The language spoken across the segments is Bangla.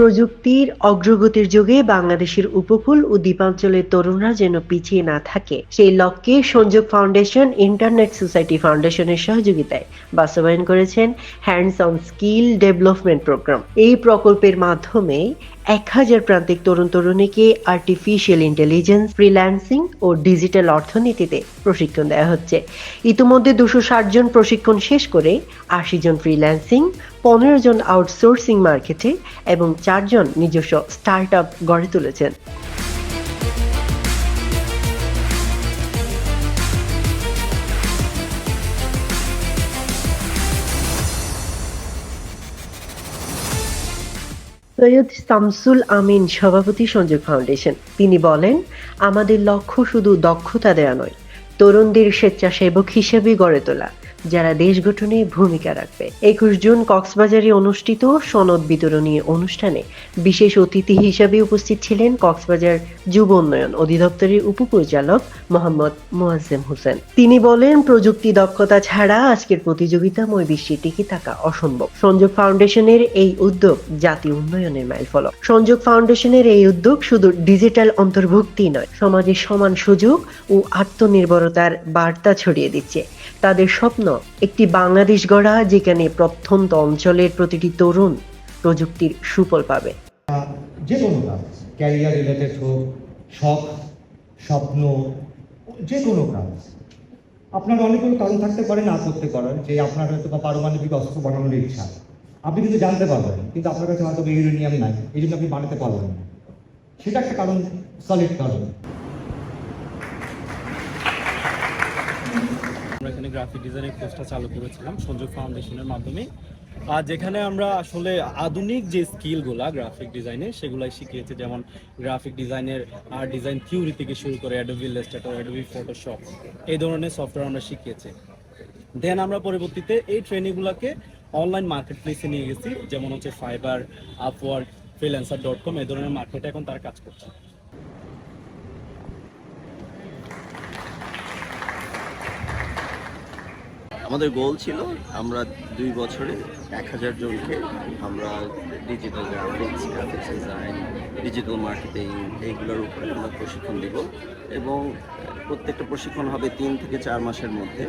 প্রযুক্তির অগ্রগতির যুগে বাংলাদেশের উপকূল ও দ্বীপাঞ্চলের তরুণরা যেন পিছিয়ে না থাকে, সেই লক্ষ্যে সংযোগ ফাউন্ডেশন, ইন্টারনেট সোসাইটি ফাউন্ডেশনের সহযোগিতায় বাস্তবায়ন করেছেন hands on skill development program এই প্রকল্পের মাধ্যমে এক হাজার প্রান্তিক তরুণ তরুণীকে আর্টিফিশিয়াল ইন্টেলিজেন্স ফ্রিল্যান্সিং ও ডিজিটাল অর্থনীতিতে প্রশিক্ষণ দেওয়া হচ্ছে। ইতিমধ্যে দুশো ষাট জন প্রশিক্ষণ শেষ করে আশি জন ফ্রিল্যান্সিং পনেরো জন আউটসোর্সিং মার্কেটে এবং চারজন নিজস্ব স্টার্ট আপ গড়ে তুলেছেন। সৈয়দ শামসুল আমিন সভাপতি সংযোগ ফাউন্ডেশন। তিনি বলেন, আমাদের লক্ষ্য শুধু দক্ষতা দেয়া নয়, তরুণদের স্বেচ্ছাসেবক হিসেবে গড়ে তোলা। যারা দেশ গঠনে ভূমিকা রাখবে। একুশ জুন কক্সবাজারে অনুষ্ঠিত সনদ বিতরণী অনুষ্ঠানে বিশেষ অতিথি হিসেবে উপস্থিত ছিলেন কক্সবাজার যুব উন্নয়ন অধিদপ্তরের উপপরিচালক মোহাম্মদ মোয়াজ্জেম হোসেন। তিনি বলেন, প্রযুক্তি দক্ষতা ছাড়া আজকের প্রতিযোগিতাময় বিশ্বে টিকে থাকা অসম্ভব। সংযোগ ফাউন্ডেশনের এই উদ্যোগ জাতীয় উন্নয়নের মাইলফলক সংযোগ ফাউন্ডেশনের এই উদ্যোগ শুধু ডিজিটাল অন্তর্ভুক্তি নয় সমাজে সমান সুযোগ ও আত্মনির্ভরতার বার্তা ছড়িয়ে দিচ্ছে। তাদের স্বপ্ন একটি বাংলাদেশ গড়া, যেখানে প্রত্যন্ত অঞ্চলের প্রতিটি তরুণ প্রযুক্তির সুফল পাবে। যে কোনো কাজ ক্যারিয়ার রিলেটেড হোক, শখ, স্বপ্ন, যে কোনো কাজ, আপনার অনেকগুলো কারণ থাকতে পারে না করতে পারেন যে আপনার হয়তো বা পারমাণবিক অস্ত্র বানানোর ইচ্ছা। আপনি কিন্তু জানতে পারবেন, কিন্তু আপনার কাছে হয়তো ইউরেনিয়াম নাই, এই জন্য আপনি বানাতে পারবেন না। সেটা একটা কারণ সলিড কারণ আমরা এখানে গ্রাফিক ডিজাইনের কোর্সটা চালু করেছিলাম সংযোগ ফাউন্ডেশনের মাধ্যমে। আর যেখানে আমরা আসলে আধুনিক যে স্কিলগুলা গ্রাফিক ডিজাইনে সেগুলাই শিখিয়েছি। যেমন গ্রাফিক ডিজাইনের আর ডিজাইন থিওরি থেকে শুরু করে অ্যাডোবি ইলাস্ট্রেটর অ্যাডোবি ফটোশপ এই ধরনের সফটওয়্যার আমরা শিখিয়েছি। দেন আমরা পরবর্তীতে এই ট্রেনিংগুলোকে অনলাইন মার্কেট প্লেসে নিয়ে গেছি। যেমন হচ্ছে Fiverr Upwork freelancer dot com এই ধরনের মার্কেটে এখন তারা কাজ করছে। আমাদের গোল ছিল আমরা দুই বছরে এক হাজার জনকে আমরা digital graphics graphics design digital marketing এইগুলোর উপরে আমরা প্রশিক্ষণ দিব এবং প্রত্যেকটা প্রশিক্ষণ হবে তিন থেকে চার মাসের মধ্যে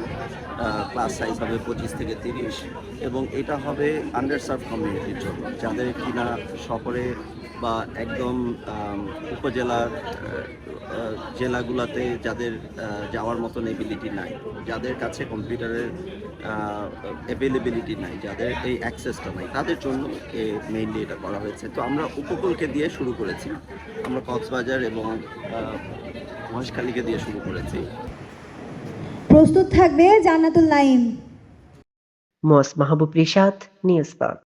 ক্লাস সাইজ হবে পঁচিশ থেকে তিরিশ এবং এটা হবে আন্ডার সার্ভ কমিউনিটির জন্য। যাদের কিনা শহরে বা একদম উপজেলার জেলাগুলোতে যাদের যাওয়ার মতন এবিলিটি নাই যাদের কাছে কম্পিউটারের অ্যাভেলেবিলিটি নাই যাদের এই অ্যাক্সেসটা নাই তাদের জন্য এ মেইনলি এটা করা হয়েছে। তো আমরা উপকূলকে দিয়ে শুরু করেছি আমরা কক্সবাজার এবং মহেশখালীকে দিয়ে শুরু করেছি। প্রস্তুত থাকবে জান্নাতুল নাইম মোয়াস মাহবুব রিশাদ নিউজ পাক